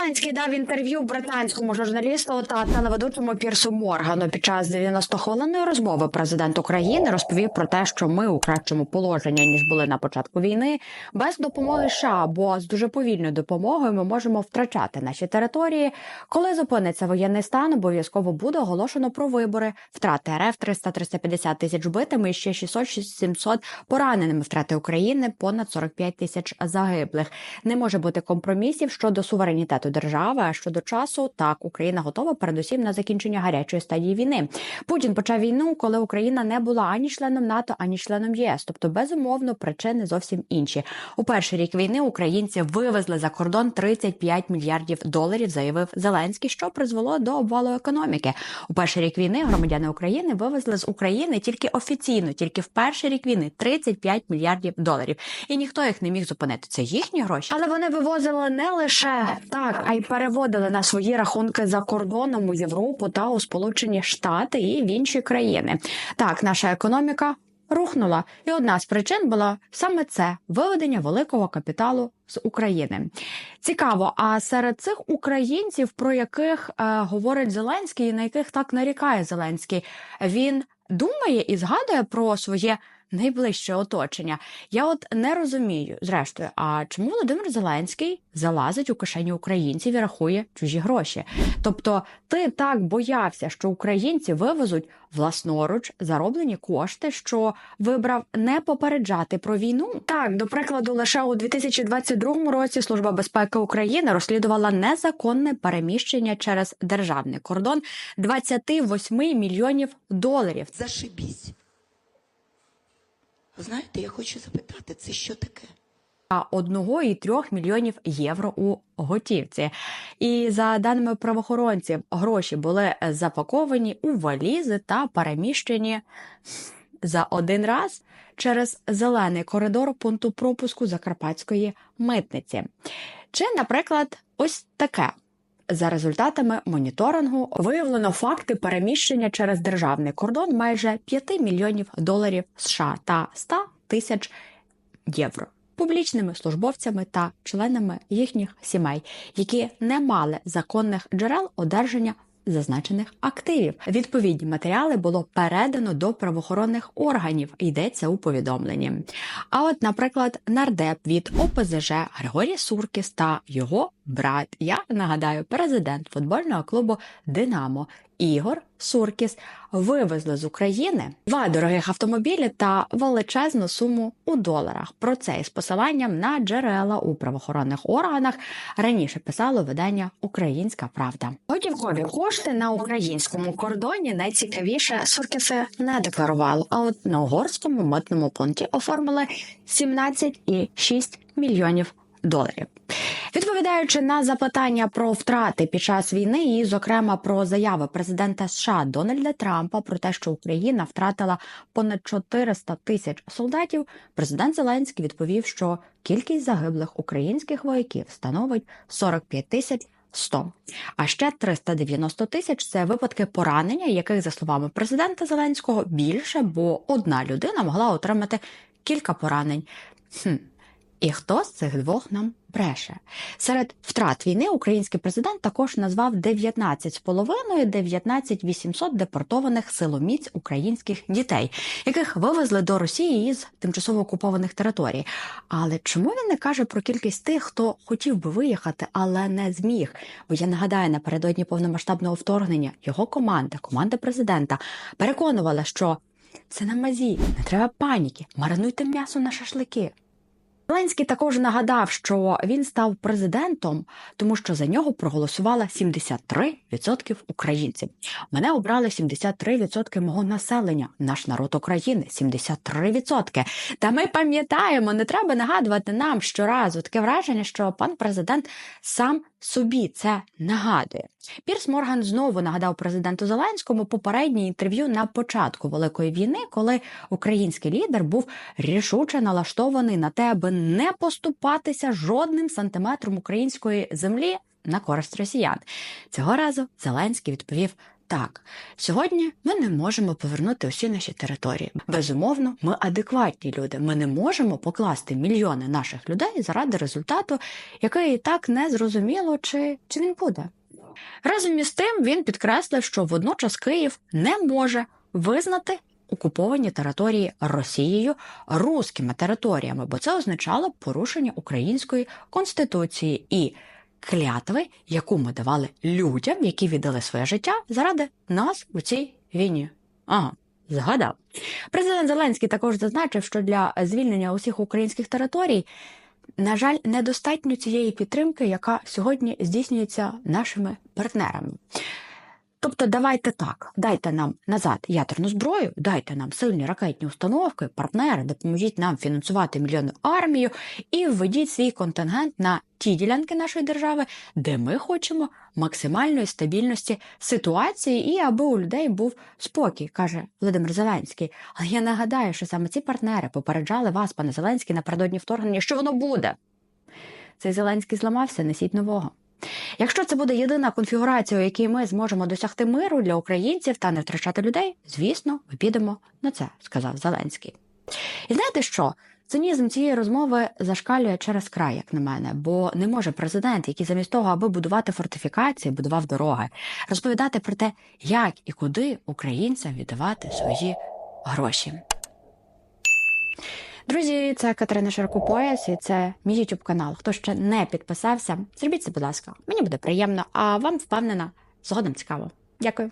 Зеленський дав інтерв'ю британському журналісту та телеведучому Пірсу Моргану. Під час 90-хвилинної розмови президент України розповів про те, що ми у кращому положенні ніж були на початку війни, без допомоги США, бо з дуже повільною допомогою ми можемо втрачати наші території. Коли зупиниться воєнний стан, обов'язково буде оголошено про вибори. Втрати РФ 300-350 тисяч битими і ще 600-700 пораненими. Втрати України понад 45 тисяч загиблих. Не може бути компромісів щодо суверенітету держави. А щодо часу, так Україна готова передусім на закінчення гарячої стадії війни. Путін почав війну, коли Україна не була ані членом НАТО, ані членом ЄС. Тобто, безумовно, причини зовсім інші. У перший рік війни українці вивезли за кордон 35 мільярдів доларів, заявив Зеленський, що призвело до обвалу економіки. У перший рік війни громадяни України вивезли з України тільки офіційно, тільки в перший рік війни 35 мільярдів доларів. І ніхто їх не міг зупинити. Це їхні гроші. Але вони вивозили не лише так, а й переводили на свої рахунки за кордоном у Європу та у Сполучені Штати і в інші країни. Так, наша економіка. Рухнула, і одна з причин була саме це виведення великого капіталу з України. Цікаво, а серед цих українців, про яких е, говорить Зеленський, і на яких так нарікає Зеленський, він думає і згадує про своє найближче оточення. Я от не розумію, зрештою, а чому Володимир Зеленський залазить у кишені українців і рахує чужі гроші? Тобто, ти так боявся, що українці вивезуть власноруч зароблені кошти, що вибрав не попереджати про війну. Так, до прикладу, лише у 2022 році Служба безпеки України розслідувала незаконне переміщення через державний кордон 28 мільйонів доларів. Зашибісь. Знаєте, я хочу запитати, це що таке? та 1,3 мільйонів євро у готівці. І за даними правоохоронців, гроші були запаковані у валізи та переміщені за один раз через зелений коридор пункту пропуску Закарпатської митниці. Чи, наприклад, ось таке. За результатами моніторингу виявлено факти переміщення через державний кордон майже 5 мільйонів доларів США та 100 тисяч євро публічними службовцями та членами їхніх сімей, які не мали законних джерел одержання зазначених активів. Відповідні матеріали було передано до правоохоронних органів. Йдеться у повідомленні. А от, наприклад, нардеп від ОПЗЖ Григорій Суркіс та його брат, я нагадаю, президент футбольного клубу Динамо. Ігор Суркіс вивезли з України два дорогих автомобілі та величезну суму у доларах. Про це із посиланням на джерела у правоохоронних органах раніше писало видання Українська Правда. Готівкові кошти на українському кордоні найцікавіше Суркіси не декларували. А от на угорському митному пункті оформили 17,6 мільйонів доларів. Відповідаючи на запитання про втрати під час війни, і, зокрема, про заяви президента США Дональда Трампа про те, що Україна втратила понад 400 тисяч солдатів, президент Зеленський відповів, що кількість загиблих українських вояків становить 45 тисяч. 100. А ще 390 тисяч це випадки поранення, яких, за словами президента Зеленського, більше, бо одна людина могла отримати кілька поранень. Хм. І хто з цих двох нам бреше? Серед втрат війни український президент також назвав 19,5-19 800 депортованих силоміць українських дітей, яких вивезли до Росії із тимчасово окупованих територій. Але чому він не каже про кількість тих, хто хотів би виїхати, але не зміг? Бо я нагадаю, напередодні повномасштабного вторгнення його команда, команда президента, переконувала, що це на мазі, не треба паніки, маринуйте м'ясо на шашлики. Зеленський також нагадав, що він став президентом, тому що за нього проголосувало 73% українців. Мене обрали 73% мого населення. Наш народ України 73%. Та ми пам'ятаємо, не треба нагадувати нам щоразу таке враження, що пан президент сам собі це нагадує. Пірс Морган знову нагадав президенту Зеленському попереднє інтерв'ю на початку великої війни, коли український лідер був рішуче налаштований на те, аби не поступатися жодним сантиметром української землі на користь росіян. Цього разу Зеленський відповів Так, сьогодні ми не можемо повернути усі наші території. Безумовно, ми адекватні люди. Ми не можемо покласти мільйони наших людей заради результату, який і так не зрозуміло, чи, чи він буде. Разом із тим він підкреслив, що водночас Київ не може визнати окуповані території Росією руськими територіями, бо це означало порушення української конституції і клятви, яку ми давали людям, які віддали своє життя заради нас у цій війні. Ага. Згадав. Президент Зеленський також зазначив, що для звільнення усіх українських територій, на жаль, недостатньо цієї підтримки, яка сьогодні здійснюється нашими партнерами. Тобто, давайте так, дайте нам назад ядерну зброю, дайте нам сильні ракетні установки, партнери, допоможіть нам фінансувати мільйонну армію і введіть свій контингент на ті ділянки нашої держави, де ми хочемо максимальної стабільності ситуації і аби у людей був спокій, каже Володимир Зеленський. Але я нагадаю, що саме ці партнери попереджали вас, пане Зеленський, напередодні вторгнення, що воно буде. Цей Зеленський зламався, несіть нового. Якщо це буде єдина конфігурація, у якій ми зможемо досягти миру для українців та не втрачати людей, звісно, ми підемо на це, сказав Зеленський. І знаєте що? Цинізм цієї розмови зашкалює через край, як на мене, бо не може президент, який замість того, аби будувати фортифікації, будував дороги, розповідати про те, як і куди українцям віддавати свої гроші. Друзі, це Катерина Широкопояс і це мій YouTube канал. Хто ще не підписався, зробіть це, будь ласка. Мені буде приємно, а вам впевнена, згодом цікаво. Дякую.